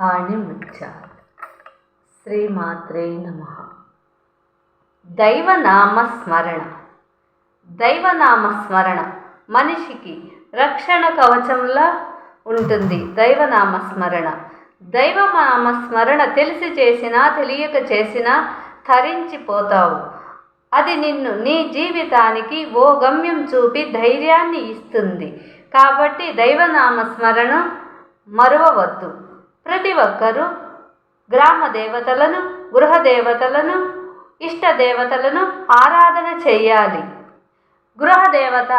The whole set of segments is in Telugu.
ఆణిముత్యాలు శ్రీమాత్రే నమ. దైవనామ స్మరణ. దైవనామ స్మరణ మనిషికి రక్షణ కవచంలా ఉంటుంది. దైవనామ స్మరణ. దైవనామ స్మరణ తెలిసి చేసినా తెలియక చేసినా తరించిపోతావు. అది నిన్ను నీ జీవితానికి ఓ గమ్యం చూపి ధైర్యాన్ని ఇస్తుంది. కాబట్టి దైవనామ స్మరణ మరువవద్దు. ప్రతి ఒక్కరూ గ్రామ దేవతలను గృహ దేవతలను ఇష్ట దేవతలను ఆరాధన చేయాలి. గృహ దేవత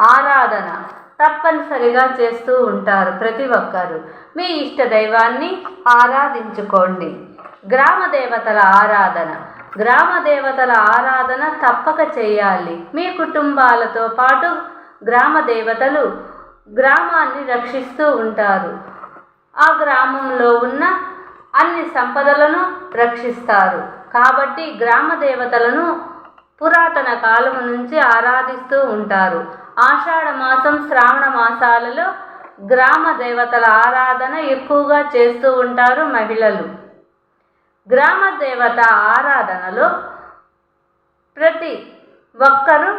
ఆరాధన తప్పనిసరిగా చేస్తూ ఉంటారు ప్రతి ఒక్కరు. మీ ఇష్ట దైవాన్ని ఆరాధించుకోండి. గ్రామ దేవతల ఆరాధన. గ్రామ దేవతల ఆరాధన తప్పక చేయాలి. మీ కుటుంబాలతో పాటు గ్రామ దేవతలు గ్రామాన్ని రక్షిస్తూ ఉంటారు. ఆ గ్రామంలో ఉన్న అన్ని సంపదలను రక్షిస్తారు. కాబట్టి గ్రామ దేవతలను పురాతన కాలం నుంచి ఆరాధిస్తూ ఉంటారు. ఆషాఢ మాసం శ్రావణ మాసాలలో గ్రామ దేవతల ఆరాధన ఎక్కువగా చేస్తూ ఉంటారు మహిళలు. గ్రామ దేవత ఆరాధనలో ప్రతి ఒక్కరూ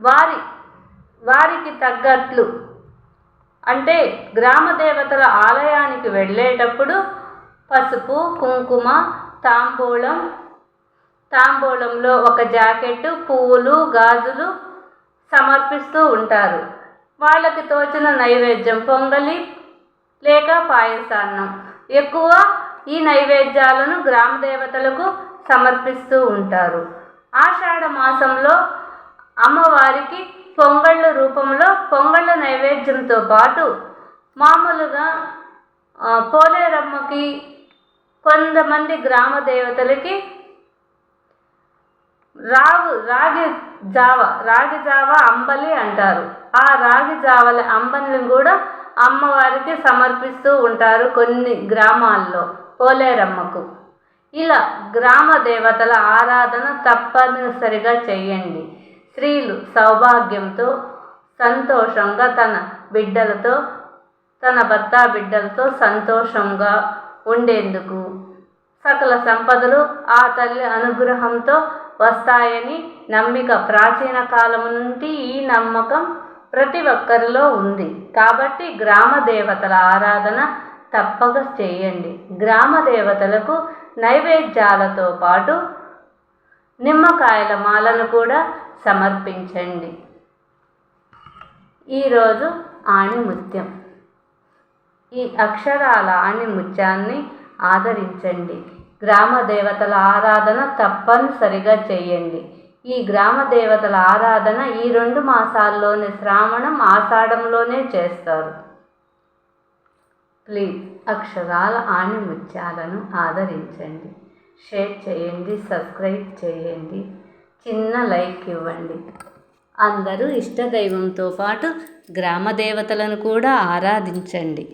వారి వారికి తగ్గట్లు అంటే గ్రామ దేవతల ఆలయానికి వెళ్ళేటప్పుడు పసుపు కుంకుమ తాంబూలం తాంబూలంలో ఒక జాకెట్టు పువ్వులు గాజులు సమర్పిస్తూ ఉంటారు. వాళ్ళకి తోచిన నైవేద్యం పొంగలి లేక పాయసాన్నం. ఎక్కువ ఈ నైవేద్యాలను గ్రామ దేవతలకు సమర్పిస్తూ ఉంటారు. ఆషాఢ మాసంలో అమ్మవారికి పొంగళ్ళ రూపంలో పొంగళ్ళ నైవేద్యంతో పాటు మామూలుగా పోలేరమ్మకి కొంతమంది గ్రామ దేవతలకి రాగు రాగి జావ రాగి జావ అంబలి అంటారు. ఆ రాగి జావల అంబలిని కూడా అమ్మవారికి సమర్పిస్తూ ఉంటారు కొన్ని గ్రామాల్లో పోలేరమ్మకు. ఇలా గ్రామ దేవతల ఆరాధన తప్పనిసరిగా చేయండి. స్త్రీలు సౌభాగ్యంతో సంతోషంగా తన బిడ్డలతో తన భర్త బిడ్డలతో సంతోషంగా ఉండేందుకు సకల సంపదలు ఆ తల్లి అనుగ్రహంతో వస్తాయని నమ్మిక ప్రాచీన కాలం నుండి ఈ నమ్మకం ప్రతి ఒక్కరిలో ఉంది. కాబట్టి గ్రామ దేవతల ఆరాధన తప్పక చేయండి. గ్రామ దేవతలకు నైవేద్యాలతో పాటు నిమ్మకాయల మాలను కూడా సమర్పించండి. ఈరోజు ఆణిముత్యం. ఈ అక్షరాల ఆణిముత్యాన్ని ఆదరించండి. గ్రామ దేవతల ఆరాధన తప్పనిసరిగా చేయండి. ఈ గ్రామ దేవతల ఆరాధన ఈ రెండు మాసాల్లోనే శ్రావణం ఆషాఢంలోనే చేస్తారు. ప్లీజ్ అక్షరాల ఆణిముత్యాలను ఆదరించండి. షేర్ చేయండి సబ్స్క్రైబ్ చేయండి. చిన్న లైక్ ఇవ్వండి. అందరూ ఇష్టదైవంతో పాటు గ్రామ దేవతలను కూడా ఆరాధించండి.